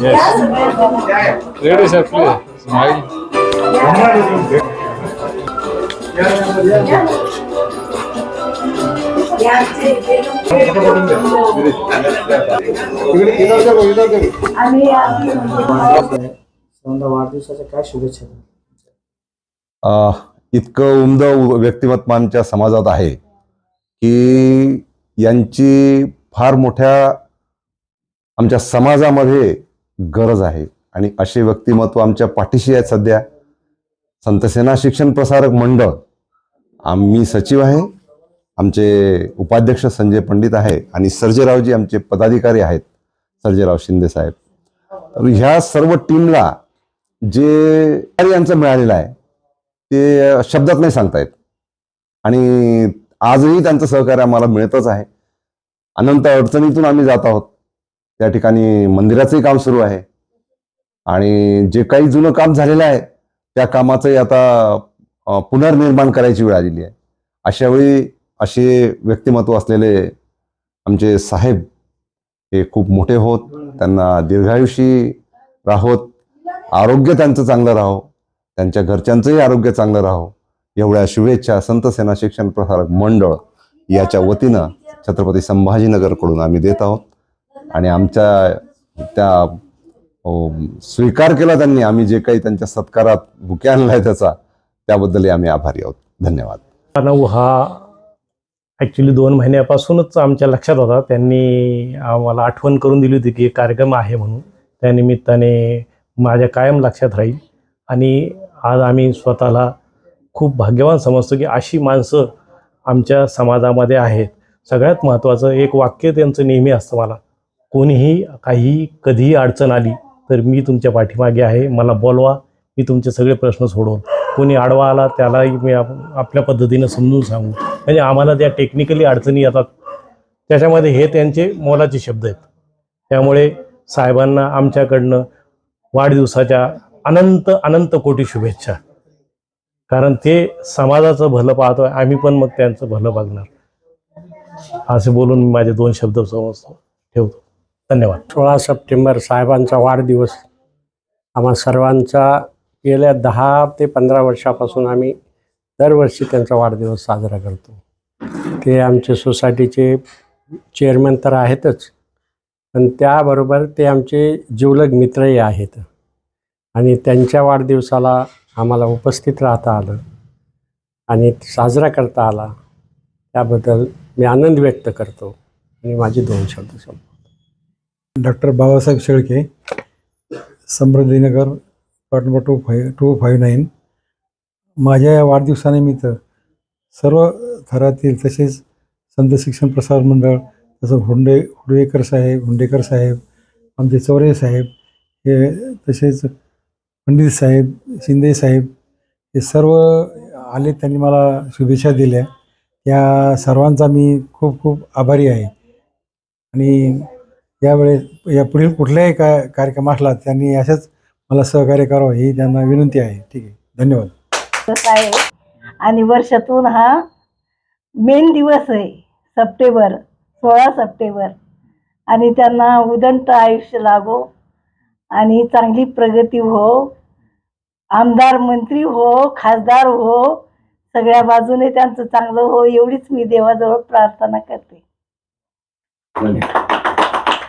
Yes. Ladies, please smile. वाढदिवसाच्या काय शुभेच्छा इतकं उमद व्यक्तिमत्व आमच्या समाजात आहे की यांची फार मोठ्या आमच्या समाजामध्ये गरज आहे. आणि असे व्यक्तिमत्व आमच्या पाठीशी आहेत सध्या. संतसेना शिक्षण प्रसारक मंडळ आम्ही सचिव आहे. आमचे उपाध्यक्ष संजय पंडित आहे आणि सर्जेरावजी आमचे पदाधिकारी आहेत सर्जेराव शिंदे साहेब. तर ह्या सर्व टीमला जे यांचं मिळालेलं आहे ते शब्दात नाही सांगतायत आणि आजही त्यांचं सहकार्य आम्हाला मिळतच आहे. अनंत अडचणीतून आम्ही जात आहोत. त्या ठिकाणी मंदिराचंही काम सुरू आहे. आणि जे काही जुनं काम झालेलं आहे त्या कामाचंही आता पुनर्निर्माण करायची वेळ आलेली आहे. अशावेळी असे व्यक्तिमत्व असलेले आमचे साहेब हे खूप मोठे होत त्यांना दीर्घायुषी राहोत आरोग्य त्यांचं चांगलं राहो त्यांच्या घरच्यांचंही आरोग्य चांगलं राहो एवढ्या शुभेच्छा संत सेना शिक्षण प्रसारक मंडळ याच्या वतीनं छत्रपती संभाजीनगरकडून आम्ही देत आहोत. आणि आमच्या त्या स्वीकार केला त्यांनी आम्ही जे काही त्यांच्या सत्कारात बुके आणलाय त्याचा त्याबद्दलही आम्ही आभारी आहोत. धन्यवाद. प्रणव हा ॲक्च्युली दोन महिन्यापासूनच आमच्या लक्षात होता. त्यांनी आम्हाला आठवण करून दिली होती की एक कार्यक्रम आहे म्हणून. त्यानिमित्ताने माझ्या कायम लक्षात राहील. आणि आज आम्ही स्वतःला खूप भाग्यवान समजतो की अशी माणसं आमच्या समाजामध्ये आहेत. सगळ्यात महत्त्वाचं एक वाक्य त्यांचं नेहमी असतं मला. कोणीही काही कधीही अडचण आली तर मी तुमच्या पाठीमागे आहे. मला बोलवा. मी तुमचे सगळे प्रश्न सोडवून कोणी आडवा आला त्यालाही मी आप आपल्या पद्धतीनं समजून सांगू. म्हणजे आम्हाला त्या टेक्निकली अडचणी येतात. त्याच्यामध्ये हे त्यांचे मोलाचे शब्द आहेत. त्यामुळे साहेबांना आमच्याकडनं वाढदिवसाच्या अनंत अनंत कोटी शुभेच्छा. कारण ते समाजाचं भलं पाहतोय आम्ही पण मग त्यांचं भलं बघणार. असे बोलून मी माझे दोन शब्द समजतो ठेवतो. धन्यवाद. सोळा सप्टेंबर साहेबांचा वाढदिवस. आम्हा सर्वांचा गेल्या दहा ते पंधरा वर्षापासून आम्ही दरवर्षी त्यांचा वाढदिवस साजरा करतो. ते आमचे सोसायटीचे चेअरमन तर आहेतच पण त्याबरोबर ते आमचे जिवलग मित्रही आहेत आणि त्यांच्या वाढदिवसाला आम्हाला उपस्थित राहता आलं आणि साजरा करता आला. त्याबद्दल मी आनंद व्यक्त करतो आणि माझे दोन शब्द संपवतो. Doctor Babasaheb Shelke Samruddhinagar plot number two five two five nine माझ्या या वाढदिवसानिमित्त सर्व थरातील तसेच संत शिक्षण प्रसार मंडळ तसं हुंडे हुडवेकर साहेब हुंडेकर साहेब आमचे चौरे साहेब हे तसेच पंडित साहेब शिंदे साहेब हे सर्व आले त्यांनी मला शुभेच्छा दिल्या. या सर्वांचा मी खूप खूप आभारी आहे. आणि यावेळेस या पुढील कुठल्याही का कार्यक्रम असला त्यांनी अशाच मला सहकार्य करावं ही त्यांना विनंती आहे. ठीक आहे. धन्यवाद. दिवस आहे आणि वर्षातून हा मेन दिवस आहे. सप्टेंबर सोळा सप्टेंबर. आणि त्यांना उदंत आयुष्य लाभो आणि चांगली प्रगती हो. आमदार मंत्री हो खासदार हो सगळ्या बाजूने त्यांचं चांगलं हो एवढीच मी देवाजवळ प्रार्थना करते.